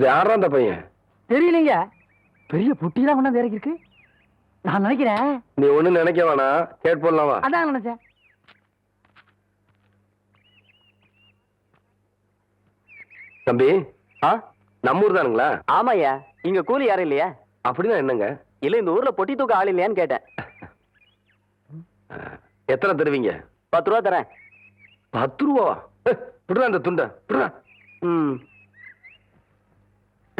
இது யாரா அந்த பையன்? தெரியலங்க. பெரிய புட்டிலாம் கொண்டாந்து இறக்கி இருக்கு. நான் நினைக்கிறேன். நீ ஒண்ணு நினைக்க வேணாம். கேட் போடலாமா அதான் நினைச்சேன். தம்பி ஆ? நம்ம ஊர் தானுங்களா? ஆமாய்யா. இங்க கூலி யாரும் இல்லையா? அப்படின்னா என்னங்க? இல்ல இந்த ஊர்ல பொட்டி தூக்க ஆள் இல்லையான்னு கேட்டேன். எத்தனை தருவீங்க? பத்து ரூபா தரேன். பத்து ரூபா விடுறா அந்த துண்டை விடுறா ம்.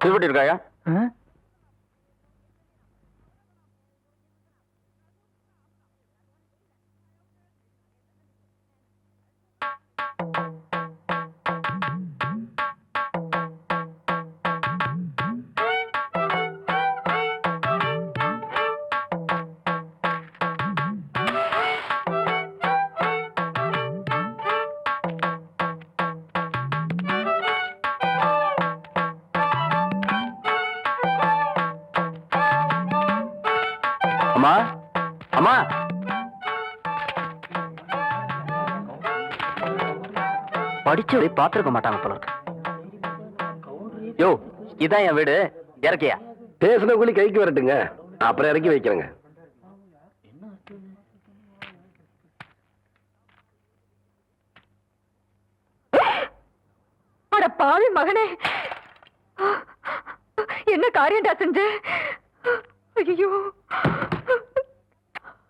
யோ இருக்காயா? அம்மா? அம்மா? படிச்சவரை பாத்துருக்க மாட்டாங்க போல இருக்கு. யோ இதான் என் வீடு. இறக்கியா? பேசின கூலி கைக்கு வரட்டுங்க. அப்புறம் இறக்கி வைக்கிறேங்க. அட பாவி மகனே. என்ன காரியம்டா செஞ்ச? ஐயோ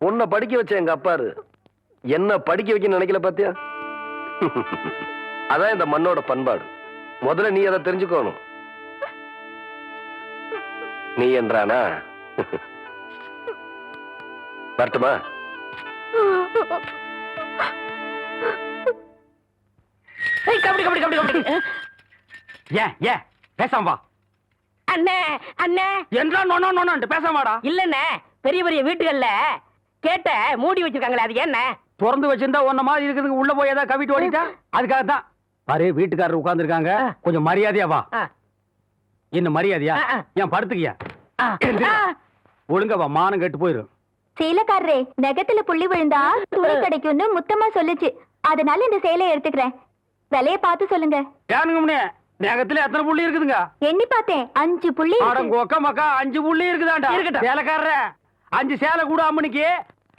உன்னை படிக்க வச்ச எங்க அப்பாரு. என்ன படிக்க வைக்க நினைக்கல பாத்தியா? அதான் இந்த மண்ணோட பண்பாடு. முதல்ல நீ அதை தெரிஞ்சுக்கணும். நீ என்றானா? வரட்டுமா? கபடி கபடி கபடி கபடி. ஏன் ஏன்? பேசாம வா. அண்ணே அண்ணே. என்றா நோனோ நோனோன்ட்டு பேசாம வாடா. இல்லண்ணே பெரிய பெரிய வீட்டுகள்ல கேட்ட மூடி வச்சிருக்காங்களே அது என்ன? திறந்து வச்சிருந்தா உன்ன மாதிரி இருக்கிறதுக்கு உள்ள போய் ஏதாவது கவிட்டு ஓடிட்டா? அதுக்காக தான் பாரு வீட்டுக்காரர் உட்கார்ந்திருக்காங்க. கொஞ்சம் மரியாதையா வா. இன்னும் மரியாதையா. ஏன் படுத்துக்கியா? ஒழுங்கா வா மானம் கெட்டு போயிரும் சேலக்காரரே நெகத்துல புள்ளி விழுந்தா துணி கிடைக்கும்னு முத்தமா சொல்லுச்சு. அதனால இந்த சேலையை எடுத்துக்கிறேன். விலைய பார்த்து சொல்லுங்க. நேகத்துல எத்தனை புள்ளி இருக்குதுங்க? எண்ணி பார்த்தேன் அஞ்சு புள்ளி இருக்கு. அடங்க ஒக்க மக்கா அஞ்சு புள்ளி இருக்குதாண்டா? இருக்கட்டும். சேலைக்காரர அஞ்சு சேலை கூட அம்மனிக்கு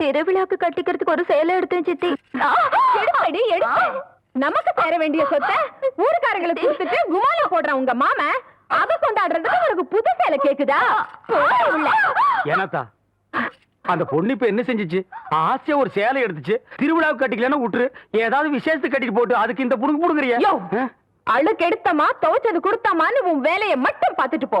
திருவிழாக்கு கட்டிக்கிறதுக்கு ஒரு சேலை எடுத்தேன் சித்தி. எடுப்படி எடுப்பு நமக்கு தர வேண்டிய சொத்தை ஊருக்காரங்களுக்கு கொடுத்துட்டு குமால போடுறான் உங்க மாமன் அத கொண்டாடுறதுக்கு உனக்கு புது சேலை கேக்குதா. ஏனாத்தா அந்த பொண்ணு இப்ப என்ன செஞ்சுச்சு? ஆசையா ஒரு சேலை எடுத்துச்சு திருவிழாவுக்கு கட்டிக்கலன்னா விட்டுரு ஏதாவது விசேஷத்துக்கு கட்டிட்டு போட்டு அதுக்கு இந்த புடுங்க புடுங்குறியா? அழுக்கு எடுத்தமா துவைச்சது கொடுத்தமான்னு உன் வேலையை மட்டும் பார்த்துட்டு போ.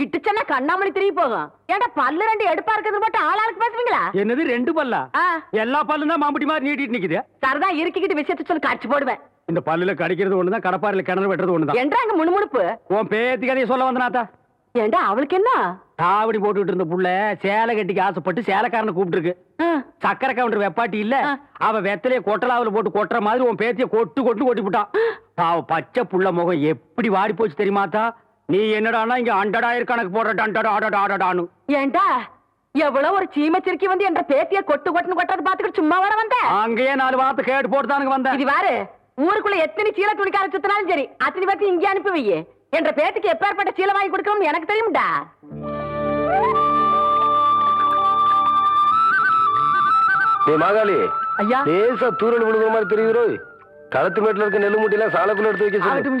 கிட்டுச்சன்னா கண்ணாமணி திரும்பி போகும். ஏன்டா பல்லு ரெண்டு எடுப்பா இருக்கிறது மட்டும் ஆளாளுக்கு பேசுவீங்களா என்னது ரெண்டு பல்லா? எல்லா பல்லும் தான் மாம்பட்டி மாதிரி நீட்டிட்டு நிக்குது. சரதா இருக்கிக்கிட்டு விஷயத்த சொல்லி காட்சி போடுவேன். இந்த பல்லுல கடிக்கிறது ஒண்ணுதான் கடப்பாரில கிணறு வெட்டுறது ஒண்ணுதான். என்றா அங்க முணுமுணுப்பு? உன் பேத்தி கதையை சொல்ல வந்தனாத்தா ஏண்டா அவளுக்கு என்ன? காவடி போட்டுட்டு இருந்த புள்ள சேலை கட்டிக்கு ஆசைப்பட்டு சேலைக்காரனை கூப்பிட்டு ஆ, சக்கரை கவுண்டர் வெப்பாட்டி இல்ல. அவ வெத்தலைய கொட்டலாவுல போட்டு கொட்டுற மாதிரி உன் பேத்திய கொட்டு கொட்டு கொட்டி விட்டான் பாவ பச்சை புள்ள முகம் எப்படி வாடி போச்சு தெரியுமாத்தா நீ என்னடான்னா இங்க அண்டடாயிரம் கணக்கு போடுற டண்டடா ஆடடா ஆடடான்னு ஏண்டா? எவ்வளவு ஒரு சீமச்சிருக்கி வந்து என்ற பேத்திய கொட்டு கொட்டுன்னு கொட்டுறது பாத்துக்கிட்டு சும்மா வர வந்த? அங்கேயே நாலு வார்த்தை கேட்டு போட்டுதானுங்க வந்தேன் இது வாரு ஊருக்குள்ள எத்தனை சீல துணிக்கார சுத்தினாலும் சரி அத்தனை பேர்த்து இங்கே அனுப்பி வையே என்ற பேத்துக்கு எப்பேற்பட்ட சீலை வாங்கி கொடுக்கணும்னு எனக்கு தெரியும்டா. மாகாளி. ஐயா. லேசா தூரல் விழுகிற மாதிரி தெரியுறோ களத்து மேட்டுல இருக்க நெல்லு மூட்டையெல்லாம் சாலக்குள்ள எடுத்து வைக்க சொல்லு. ஆகட்டும்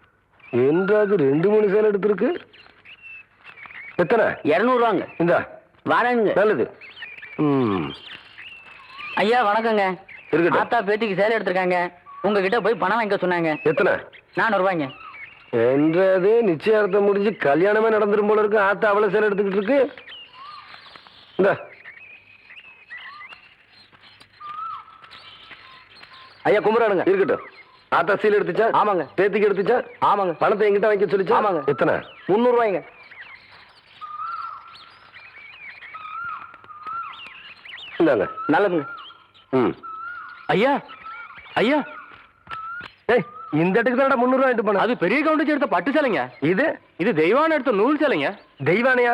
என்றாது ரெண்டு மூணு சேலை எடுத்திருக்கு. எத்தனை? இருநூறுவாங்க. இந்தா. வரேங்க நல்லது. ம். ஐயா வணக்கங்க. இருக்கட்டும். ஆத்தா பேத்திக்கு சேலை எடுத்திருக்காங்க. உங்ககிட்ட போய் பணம் வாங்கிக்க சொன்னாங்க. எத்தனை? நானூறு ரூபாய்ங்க என்றது நிச்சயார்த்தம் முடிஞ்சு கல்யாணமே நடந்துரும் போல இருக்கு. ஆத்தா அவ்வளவு சேலை எடுத்துக்கிட்டு இருக்கு. இந்த. ஐயா கும்பிடுறானுங்க. இருக்கட்டும். ஆத்தா சீல் எடுத்துச்சா? ஆமாங்க. பேத்திக்கு எடுத்துச்சா? ஆமாங்க. பணத்தை எங்கிட்ட வாங்கி சொல்லிச்சா? ஆமாங்க. எத்தனை? முந்நூறு ரூபாய்ங்க இந்தாங்க. நல்லதுங்க. ம். ஐயா ஐயா. ஏய் இந்த இடத்துக்கு தான் முந்நூறு வாங்கிட்டு போன? அது பெரிய கவுண்டர் எடுத்த பட்டு சேலைங்க. இது? இது தெய்வான எடுத்த நூல் சேலைங்க. தெய்வானையா?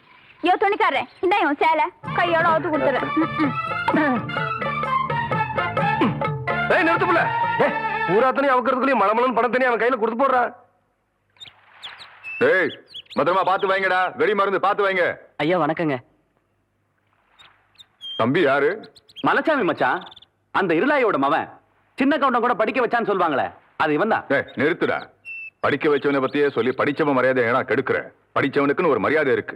யோ துணிக்காரன் இந்த இவன் சேலை கையோட அவுத்து கொடுத்துறேன் ஏய் நிறுத்து புள்ள ஏய் பூராத்தனையும் அவக்கிறதுக்குள்ளேயும் மலமலன் பணத்தனையும் அவன் கையில கொடுத்து போடுறா ஏய் பத்திரமா பார்த்து வைங்கடா வெடி மருந்து பார்த்து வைங்க ஐயா வணக்கங்க தம்பி யாரு மலைச்சாமி மச்சான் அந்த இருளாயோட மவன் சின்ன கவுண்டம் கூட படிக்க வச்சான்னு சொல்லுவாங்களே அது இவன் தான் நிறுத்துடா படிக்க வச்சவனை பத்தியே சொல்லி படிச்சவன் மரியாதை ஏன்னா கெடுக்கிற படிச்சவனுக்குன்னு ஒரு மரியாதை இருக்கு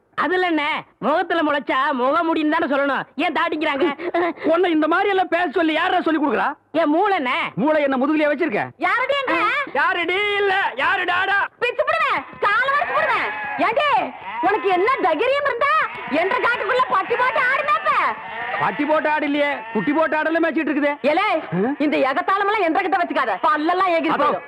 அதுல என்ன? முகத்துல முளைச்சா முக முடின்னு தானே சொல்லணும். ஏன் தாட்டிக்கிறாங்க? உன்னை இந்த மாதிரி எல்லாம் பேச சொல்லி யாரா சொல்லி கொடுக்குறா? ஏன் மூளை என்ன? மூளை என்ன முதுகுலயே வச்சிருக்க? யாரடி இல்ல யாரு டாடா பிச்சு போடுவேன் கால வரைச்சு போடுவேன் ஏண்டி உனக்கு என்ன தைரியம் இருந்தா என்ற காட்டுக்குள்ள பட்டி போட்டு ஆடுனாப்ப பட்டி போட்டு ஆடு இல்லையே குட்டி போட்டு ஆடல மேய்ச்சிட்டு இருக்குது. ஏலே இந்த எகத்தாளமெல்லாம் என்ற கிட்ட வச்சுக்காத. பல்லெல்லாம் ஏகி அதோ, போயிடும்.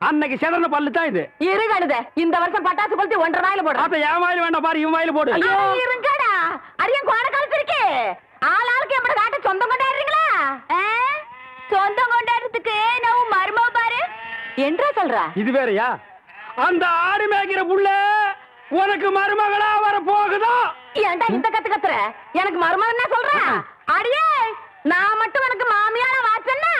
அன்னைக்கு செதன பல்லு தான் இது. இருகடுத இந்த வருஷம் பட்டாசு கொளுத்தி ஒன்றரை நாயில போடுறோம் ஆத்தா என் வாயில வேண்டாம் பாரு இவன் வாயில போடு. ஐயோ இருங்கடா. அரியன் கோண காலத்து இருக்கு ஆள் ஆளுக்கு எப்படி காட்ட சொந்தம் கொண்டாடுறீங்களா? சொந்தம் கொண்டாடுறதுக்கு நான் மருமவ பாரு. என்றா சொல்ற? இது வேறயா? அந்த ஆடு மேய்க்கிற புள்ள உனக்கு மருமகளா வர போகுதா? ஏன்டா இந்த கத்து கத்துற? எனக்கு மருமகன் என்ன சொல்ற? அடியே நான் மட்டும் எனக்கு வாச்சன்னா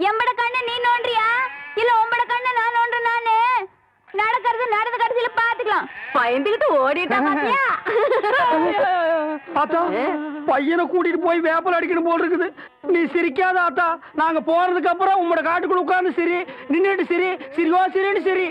எம்பட கண்ணை நீ நோண்டுறியா இல்ல உம்பட கண்ணை நான் நோண்டு நானு? நடக்கிறது நடந்த கடைசியில பாத்துக்கலாம். பயந்துகிட்டு ஓடிட்டா பாத்தியா? ஆத்தா பையனை கூட்டிட்டு போய் வேப்பல் அடிக்கணும் போல் இருக்குது. நீ சிரிக்காத ஆத்தா. நாங்க போறதுக்கு அப்புறம் உங்களோட காட்டுக்குள்ள உட்கார்ந்து சரி. நின்னுட்டு சரி. சிரிவா சிரின்னு சரி.